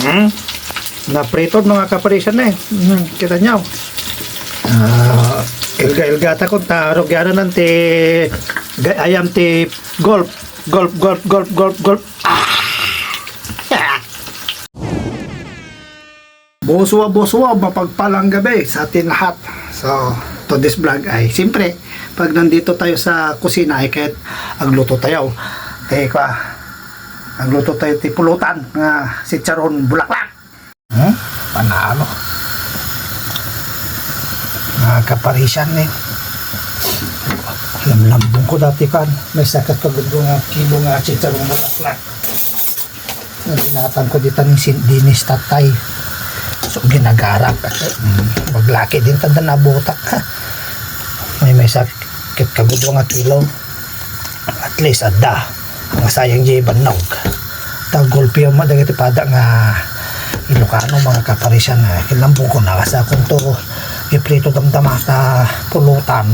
Hmm? Na-prito mga kaparesan na eh. Hmm, kita nyo. Ah, ilga-ilgata ko tarog yana nanti ga- ayam ti golf golf golf golf golf golf ah! Buswa buswa mapagpalang gabi sa atin lahat. So, to this vlog ay siyempre pag nandito tayo sa kusina ay kahit agluto tayo. Teka, agluto tayo ti pulutan nga si Charon Bulaklak. Hmm? Panalo. Mga kaparisan eh. Lamlambong ko dati kan. May sakat ko nga kilo nga si Charon Bulaklak. Nga binatan ko dito ng sin- dinis tatay. So ginagarap. Mm, maglaki din tanda na butak. May may sakit kagudo nga kilo. At least adda. Nga sayang di banog. Tagulpi yung madagiti pada nga Ilocano mga kaparisan nga kilambong ko na kasi akong to iprito damdama ta pulutan.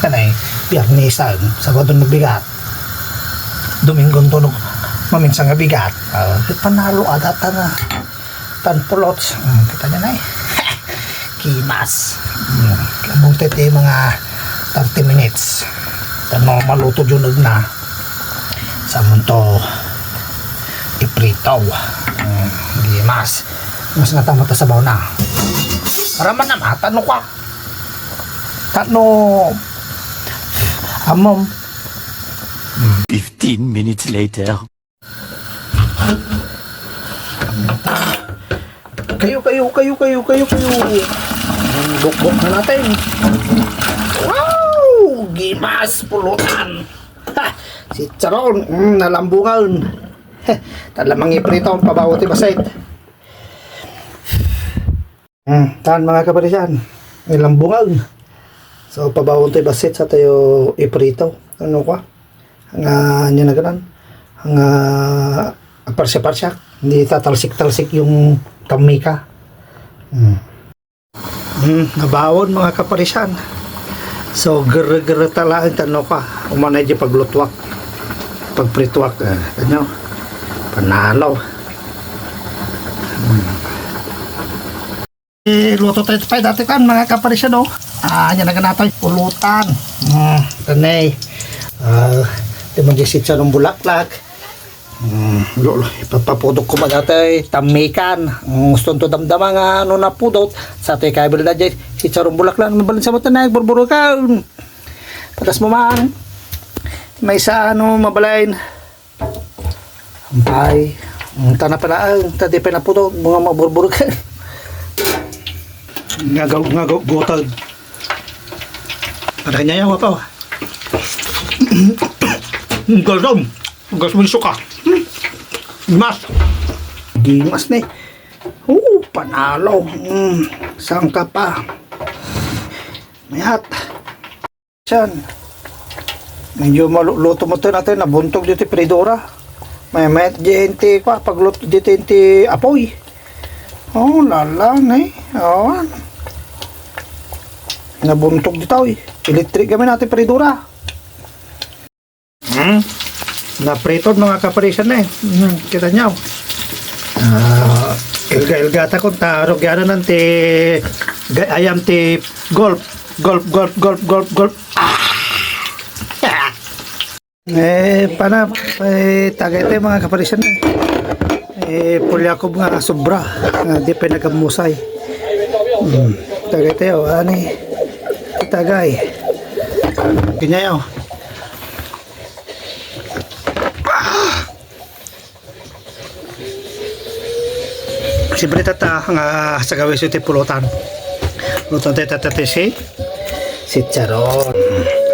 Kanay biyernesan sabado nagbigat Dominggon to no maminsan nga bigat. Uh, panalo adata na tan pulots mm, kita niya na eh. Kimas. Mm, kabuti ti mga 30 minutes. Tano maluto yun na. Sa munto ipritaw mm, gimas mas nga tama ta sabaw na Araman na matano ka tano amom 15 minutes later. Kayo, kayo, kayo, kayo, kayo, kayo. Bukbok na natin. Wow! Gimas pulutan. Ha! Si Charon, mm, nalambungan. Talamang iprito ang pabawo ti basait. Hmm, tan mga kaparisan. Nilambungan. So, pabawo ti basit sa tayo iprito. Ano ka? Nga, niya na ganan. Nga, parsya-parsya. Hindi tatalsik-talsik yung kamika. Hmm. Hmm, nabawon mga kaparisan. So, gara-gara talaan tano ka. Umanay di paglutwak. Pagpritwak. Eh, ano? Panalo. Hmm. Luto tayo dati kan mga kaparisan oh. Ah, yan na natin. Pulutan. Hmm, tanay. Ah, mag-isip siya ng bulaklak. Mm, lolo, ipapapudok ko ba tamikan. Mm, gusto to damdama nga ano na pudot. Sa te kay bilda jay si Charong Bulaklan mabalin sa mata na. Patas mo man. May sa ano mabalain. Ampay. Ang tana pala ang tadi pa na pudot mga maburburo ka. Ngagaw ngagaw gotag. Para kanya yawa pa. Galdom. Gas mo yung suka. Hmm. Mas. Gimas ni. Oo, panalo. Hmm. Saan pa? Mayat. Diyan. Medyo maluluto mo ito natin. Nabuntog dito yung May mayat dito pa. Pagluto dito yung apoy. Oh, lala na eh. Oh. Nabuntog dito eh. Electric kami natin Pridora. Hmm? na-prito mga kaparisan na eh. Hmm, kita nyo. Ah, ilga-ilgata ko tarog yana nanti ayam ti golf golf golf golf golf golf ah! Eh pana eh tagay mga kaparisan na eh. Eh pulya ko nga sobra nga di pa nagamusay hmm, tagay tayo ani tagay. Ganyan yun Siyempre tata nga sa gawin sa pulutan. Pulutan tayo tata si? Si Charon.